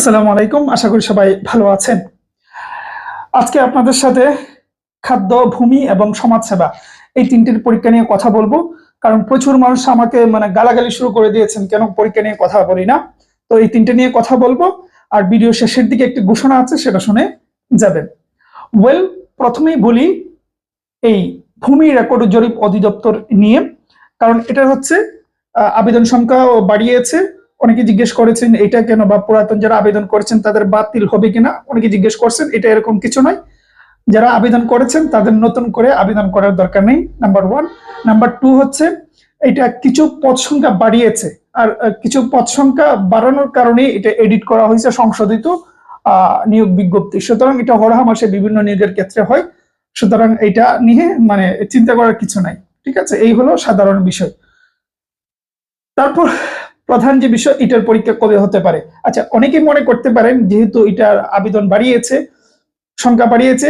আসসালামু আলাইকুম, আশা করি সবাই ভালো আছেন। আজকে আপনাদের সাথে খাদ্য, ভূমি এবং সমাজসেবা এই তিনটির পরীক্ষা নিয়ে কথা বলব। কারণ প্রচুর মানুষ আমাকে মানে গালাগালি শুরু করে দিয়েছেন, কেন পরীক্ষা নিয়ে কথা বলি না? তো এই তিনটে নিয়ে কথা বলব। আর ভিডিও শেষের দিকে একটি ঘোষণা আছে, সেটা শুনে যাবেন। ওয়েল প্রথমেই বলি, এই ভূমি রেকর্ড জরিপ অধিদপ্তর নিয়ে, কারণ এটা হচ্ছে আবেদন সংখ্যাও বাড়িয়েছে। অনেকে জিজ্ঞেস করেছেন, এটা কেন বা পুরাতন যারা আবেদন করেছেন তাদের বাতিল হবে কিনা? অনেকে জিজ্ঞেস করছেন, এটা এরকম কিছু নয়। যারা আবেদন করেছেন তাদের নতুন করে আবেদন করার দরকার নেই নাম্বার ওয়ান নাম্বার টু হচ্ছে, এটা কিছু পদ সংখ্যা বাড়িয়েছে। আর কিছু পদ সংখ্যা বাড়ানোর কারণে এটা এডিট করা হয়েছে সংশোধিত নিয়োগ বিজ্ঞপ্তি। সুতরাং এটা হরহা মাসে বিভিন্ন নিয়োগের ক্ষেত্রে হয়। সুতরাং এটা নিয়ে মানে চিন্তা করার কিছু নাই। ঠিক আছে? এই হলো সাধারণ বিষয়। তারপর প্রধান যে বিষয়, এটার পরীক্ষা কবে হতে পারে? আচ্ছা অনেকেই মনে করতে পারেন, যেহেতু এটার আবেদন বাড়িয়েছে, সংখ্যা বাড়িয়েছে,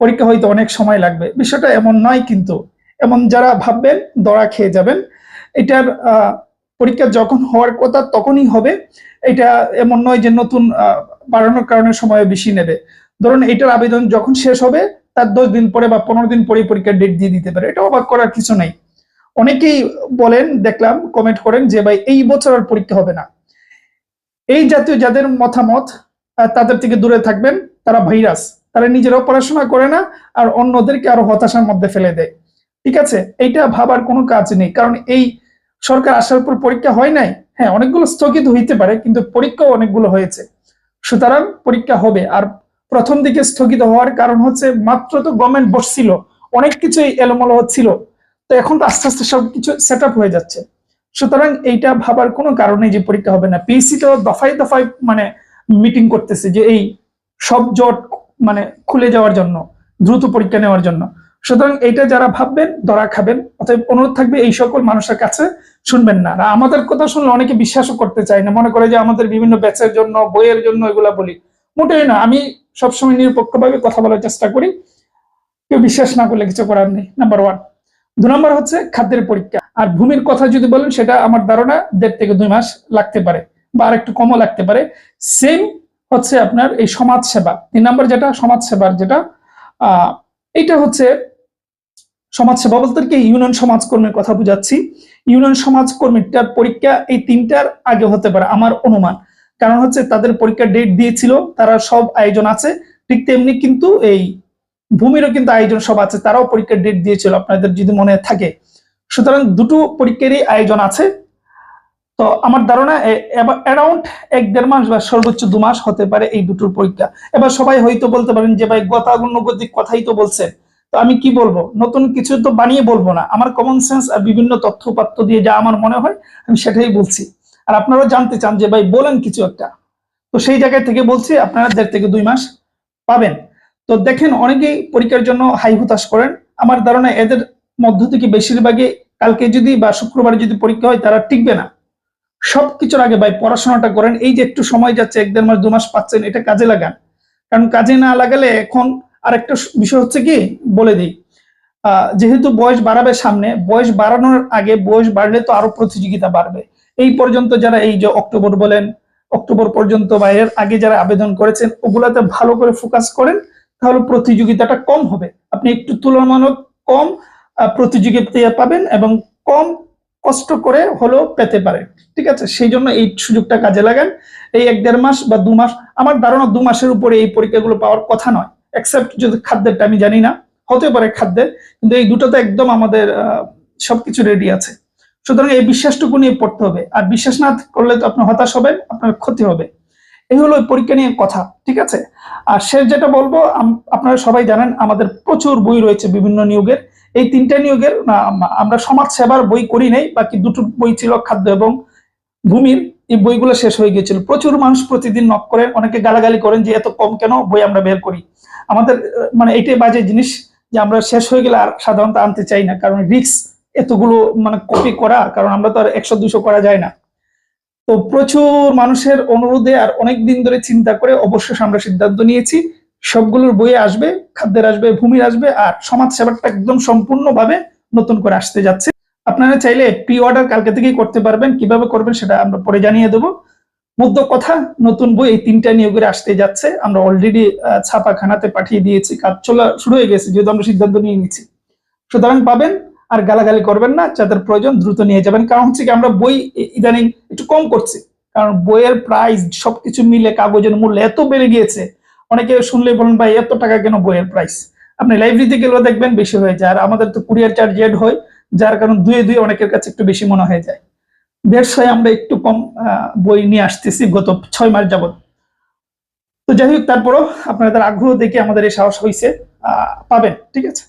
পরীক্ষা হয়তো অনেক সময় লাগবে। বিষয়টা এমন নয় কিন্তু, এমন যারা ভাববেন, দড়া খেয়ে যাবেন। এটার পরীক্ষা যখন হওয়ার কথা তখনই হবে। এটা এমন নয় যে নতুন বাড়ানোর কারণে সময় বেশি নেবে। ধরুন এটার আবেদন যখন শেষ হবে, তার দশ দিন পরে বা পনেরো দিন পরে পরীক্ষার ডেট দিয়ে দিতে পারে। এটা অবাক করার কিছু নাই। অনেকেই বলেন, দেখলাম কমেন্ট করেন যে, ভাই, এই বছর আর পরীক্ষা হবে না। এই জাতীয় যাদের মতামত তাদের থেকে দূরে থাকবেন। তারা ভাইরাস তারা নিজেরাও পড়াশোনা করে না আর অন্যদেরকে আরও হতাশার মধ্যে ফেলে দেয়। ঠিক আছে? এইটা ভাবার কোনো কাজ নেই। কারণ এই সরকার আসার পর পরীক্ষা হয় নাই। হ্যাঁ অনেকগুলো স্থগিত হইতে পারে, কিন্তু পরীক্ষাও অনেকগুলো হয়েছে। সুতরাং পরীক্ষা হবে। আর প্রথম দিকে স্থগিত হওয়ার কারণ হচ্ছে, মাত্র তো গভর্নমেন্ট বসছিল। অনেক কিছুই এলোমেলো হচ্ছিল। তো এখন তো আস্তে আস্তে সবকিছু সেট আপ হয়ে যাচ্ছে। সুতরাং এইটা ভাবার কোনো কারণে যে পরীক্ষা হবে না। পিএসসি তো দফায় দফায় মানে মিটিং করতেছে যে এই সব জট মানে খুলে যাওয়ার জন্য, দ্রুত পরীক্ষা নেওয়ার জন্য। সুতরাং এইটা যারা ভাববেন দরা খাবেন, অতএব অনুরোধ থাকবে এই সকল মানুষের কাছে শুনবেন না। আর আমাদের কথা শুনলে অনেকে বিশ্বাসও করতে চায় না। মনে করে যে আমাদের বিভিন্ন ব্যাচের জন্য, বইয়ের জন্য এগুলা বলি। মোটেই না। আমি সবসময় নিরপেক্ষভাবে কথা বলার চেষ্টা করি। কেউ বিশ্বাস না করলে কিছু করার নেই। নাম্বার ওয়ান দু নম্বর হচ্ছে খাদ্যের পরীক্ষা। আর ভূমির কথা যদি বলেন, সেটা আমার ধারণা দেড় থেকে দুই মাস লাগতে পারে বা আর একটু কমও লাগতে পারে। সেম হচ্ছে আপনার এই সমাজ সেবা তিন নম্বর যেটা সমাজ সেবার যেটা এটা হচ্ছে সমাজ সেবা বলতে কি, ইউনিয়ন সমাজকর্মীর কথা বুঝাচ্ছি। ইউনিয়ন সমাজকর্মীটার পরীক্ষা এই তিনটার আগে হতে পারে, আমার অনুমান। কারণ হচ্ছে তাদের পরীক্ষার ডেট দিয়েছিল, তারা সব আয়োজন আছে, ঠিক তেমনি কিন্তু এই ভূমিরও কিন্তু আয়োজন সব আছে, তারাও পরীক্ষার ডেট দিয়েছিল, আপনাদের যদি মনে থাকে। সুতরাং দুটো পরীক্ষারই আয়োজন আছে। তো আমার ধারণা অ্যারাউন্ড এক দেড় মাস বা সর্বোচ্চ দু মাস হতে পারে এই দুটোর পরীক্ষা। এবার সবাই হয়তো বলতে পারেন যে, ভাই গতানুগতিক কথাই তো বলছেন। তো আমি কি বলব? নতুন কিছু তো বানিয়ে বলব না। আমার কমন সেন্স আর বিভিন্ন তথ্য দিয়ে যা আমার মনে হয়, আমি সেটাই বলছি। আর আপনারাও জানতে চান যে, ভাই, বলেন কিছু একটা। তো সেই জায়গায় থেকে বলছি, আপনারা দেড় থেকে দুই মাস পাবেন। তো দেখেন অনেকেই পরীক্ষার জন্য হাই হুতাশ করেন। আমার ধারণা এদের মধ্য থেকে বেশিরভাগই কালকে যদি বা শুক্রবারে যদি পরীক্ষা হয় তারা টিকবে না। সবকিছুর আগে ভাই পড়াশোনাটা করেন। এই যে একটু সময় যাচ্ছে, এক দেড় মাস, দু মাস পাচ্ছেন, এটা কাজে লাগান। কারণ কাজে না লাগালে এখন আরেকটা বিষয় হচ্ছে কি, বলে দিই যেহেতু বয়স বাড়াবে সামনে, বয়স বাড়ানোর আগে বয়স বাড়লে তো আরও প্রতিযোগিতা বাড়বে। এই পর্যন্ত যারা এই যে অক্টোবর বলেন, অক্টোবর পর্যন্ত বা এর আগে যারা আবেদন করেছেন, ওগুলাতে ভালো করে ফোকাস করেন। তাহলে প্রতিযোগিতাটা কম হবে। আপনি একটু তুলনামূলক কম প্রতিযোগিতা পাবেন এবং কম কষ্ট করে হলেও পেতে পারেন। ঠিক আছে? সেই জন্য এই সুযোগটা কাজে লাগান। এই এক দেড় মাস বা দু মাস, আমার ধারণা দু মাসের উপরে এই পরীক্ষাগুলো পাওয়ার কথা নয়। এক্সেপ্ট যদি খাদ্যেরটা আমি জানি না হতে পারে খাদ্যের, কিন্তু এই দুটোতে একদম আমাদের সবকিছু রেডি আছে। সুতরাং এই বিশ্বাসটুকু নিয়ে পড়তে হবে। আর বিশ্বাস না করলে তো আপনার হতাশ হবেন, আপনার ক্ষতি হবে। এই হলো পরীক্ষা নিয়ে কথা, ঠিক আছে? আর শেষ যেটা বলব আপনারা সবাই জানেন আমাদের প্রচুর বই রয়েছে বিভিন্ন নিয়োগের। এই তিনটা নিয়োগের আমরা সমাজ সেবার বই করি নাই, বাকি দুটো বই ছিল খাদ্য এবং ভূমির, এই বইগুলো শেষ হয়ে গিয়েছিল। প্রচুর মানুষ প্রতিদিন নক করেন অনেকে গালাগালি করেন যে, এত কম কেন বই আমরা বের করি? আমাদের মানে এটাই বাজে জিনিস যে, আমরা শেষ হয়ে গেলে আর সাধারণত আনতে চাই না, কারণ রিক্স এতগুলো মানে কপি করা, কারণ আমরা তো আর একশো, দুশো করা যায় না। তো প্রচুর মানুষের অনুরোধে আর অনেক দিন ধরে চিন্তা করে অবশ্যই আমরা সিদ্ধান্ত নিয়েছি, সবগুলোর বইয়ে আসবে, খাদ্যের আসবে, ভূমির আসবে আর সমাজ সেবাটা একদম সম্পূর্ণভাবে নতুন করে আসতে যাচ্ছে। আপনারা চাইলে প্রি অর্ডার কালকে থেকেই করতে পারবেন, কীভাবে করবেন সেটা আমরা পরে জানিয়ে দেবো। মধ্য কথা, নতুন বই এই তিনটা নিয়োগ করে আসতে যাচ্ছে, আমরা অলরেডি ছাপাখানাতে পাঠিয়ে দিয়েছি, কাজ চলা শুরু হয়ে গেছে, যেহেতু আমরা সিদ্ধান্ত নিয়ে নিচ্ছি। সুতরাং পাবেন আর গালাগালি করবেন না যাদের প্রয়োজন দ্রুত নিয়ে যাবেন। কারণ হচ্ছে কি, আমরা বই ইদানিং একটু কম করছি। কারণ বইয়ের প্রাইস, সবকিছু মিলে কাগজের মূল্য এত বেড়ে গিয়েছে। অনেকে শুনলে বলেন, ভাই, এত টাকা কেন বইয়ের প্রাইস? আপনি লাইব্রেরিতে গেলেও দেখবেন বেশি হয়ে যায়। আর আমাদের তো কুরিয়ার চার্জ এড হয়, যার কারণ দুয়ে দুই অনেকের কাছে একটু বেশি মনে হয়ে যায়। ব্যবসায় আমরা একটু কম বই নিয়ে আসতেছি গত ছয় মাস যাবত তো যাই হোক, তারপরও আপনাদের আগ্রহ দেখে আমাদের এই সাহস হয়েছে পাবেন, ঠিক আছে?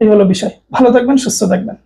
এই হলো বিষয়। ভালো থাকবেন সুস্থ থাকবেন।